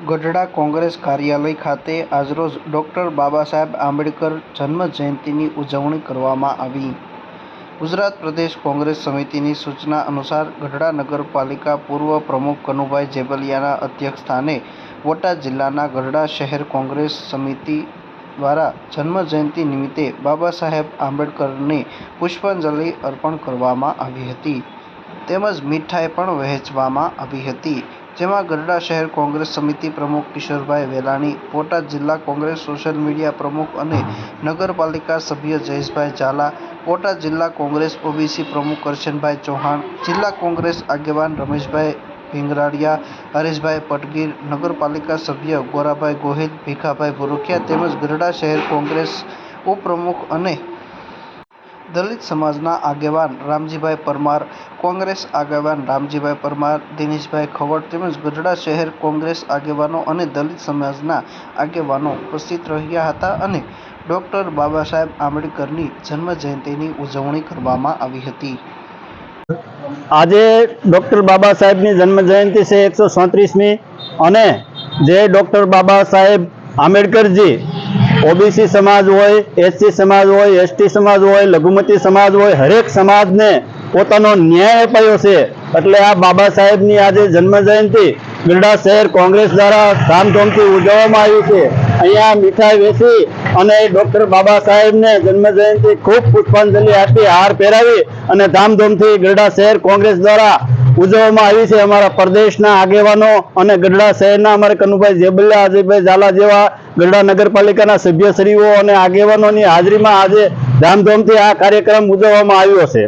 ગઢડા કોંગ્રેસ કાર્યાલય ખાતે આજરોજ ડૉક્ટર બાબા સાહેબ આંબેડકર જન્મ જયંતિની ઉજવણી કરવામાં આવી. ગુજરાત પ્રદેશ કોંગ્રેસ સમિતિની સૂચના અનુસાર ગઢડા નગરપાલિકા પૂર્વ પ્રમુખ કનુભાઈ જેબલિયાના અધ્યક્ષસ્થાને બોટાદ જિલ્લાના ગઢડા શહેર કોંગ્રેસ સમિતિ દ્વારા જન્મ જયંતિ નિમિત્તે બાબા સાહેબ આંબેડકરને પુષ્પાંજલિ અર્પણ કરવામાં આવી હતી. તેમજ મીઠાઈ પણ વહેંચવામાં આવી હતી. જેમાં ગઢડા શહેર કોંગ્રેસ સમિતિ પ્રમુખ કિશોરભાઈ વેલાણી, બોટાદ જિલ્લા કોંગ્રેસ સોશિયલ મીડિયા પ્રમુખ અને નગરપાલિકા સભ્ય જયેશભાઈ ઝાલા, બોટાદ જિલ્લા કોંગ્રેસ ઓબીસી પ્રમુખ કરશનભાઈ ચૌહાણ, જિલ્લા કોંગ્રેસ આગેવાન રમેશભાઈ ભીંગરાડિયા, હરેશભાઈ પટગીર, નગરપાલિકા સભ્ય ગોરાભાઈ ગોહિલ, ભીખાભાઈ ભુરખિયા તેમજ ગઢડા શહેર કોંગ્રેસ ઉપપ્રમુખ અને દલિત સમાજના આગેવાન રામજીભાઈ પરમાર, કોંગ્રેસ આગેવાન રામજીભાઈ પરમાર, દિનેશભાઈ ખવડ તેમજ ગઢડા શહેર કોંગ્રેસ આગેવાનો અને દલિત સમાજના આગેવાનો ઉપસ્થિત રહ્યા હતા અને ડૉક્ટર બાબા સાહેબ આંબેડકરની જન્મ જયંતિની ઉજવણી કરવામાં આવી હતી. આજે ડૉક્ટર બાબા સાહેબની જન્મ જયંતિ છે એકસો ચોત્રીસમી અને જે ડૉક્ટર બાબા સાહેબ આંબેડકરજી. ઓબીસી સમાજ હોય, એસસી સમાજ હોય, એસટી સમાજ હોય, લઘુમતી સમાજ હોય, હરેક સમાજને પોતાનો ન્યાય અપાયો છે. એટલે આ બાબા સાહેબની આજે જન્મ જયંતિ ગરડા શહેર કોંગ્રેસ દ્વારા ધામધૂમથી ઉજવવામાં આવી છે. અહીંયા મીઠાઈ વેચી અને ડૉક્ટર બાબા સાહેબને જન્મ જયંતિ ખૂબ પુષ્પાંજલિ આપી હાર પહેરાવી અને ધામધૂમથી ગરડા શહેર કોંગ્રેસ દ્વારા ઉજવવામાં આવી છે અમારા પ્રદેશના આગેવાનો અને ગઢડા શહેરના અમારે કનુભાઈ જેબલિયા અજયભાઈ ઝાલા જેવા ગઢડા નગરપાલિકાના સભ્યશ્રીઓ અને આગેવાનોની હાજરીમાં આજે ધામધૂમથી આ કાર્યક્રમ ઉજવવામાં આવ્યો છે.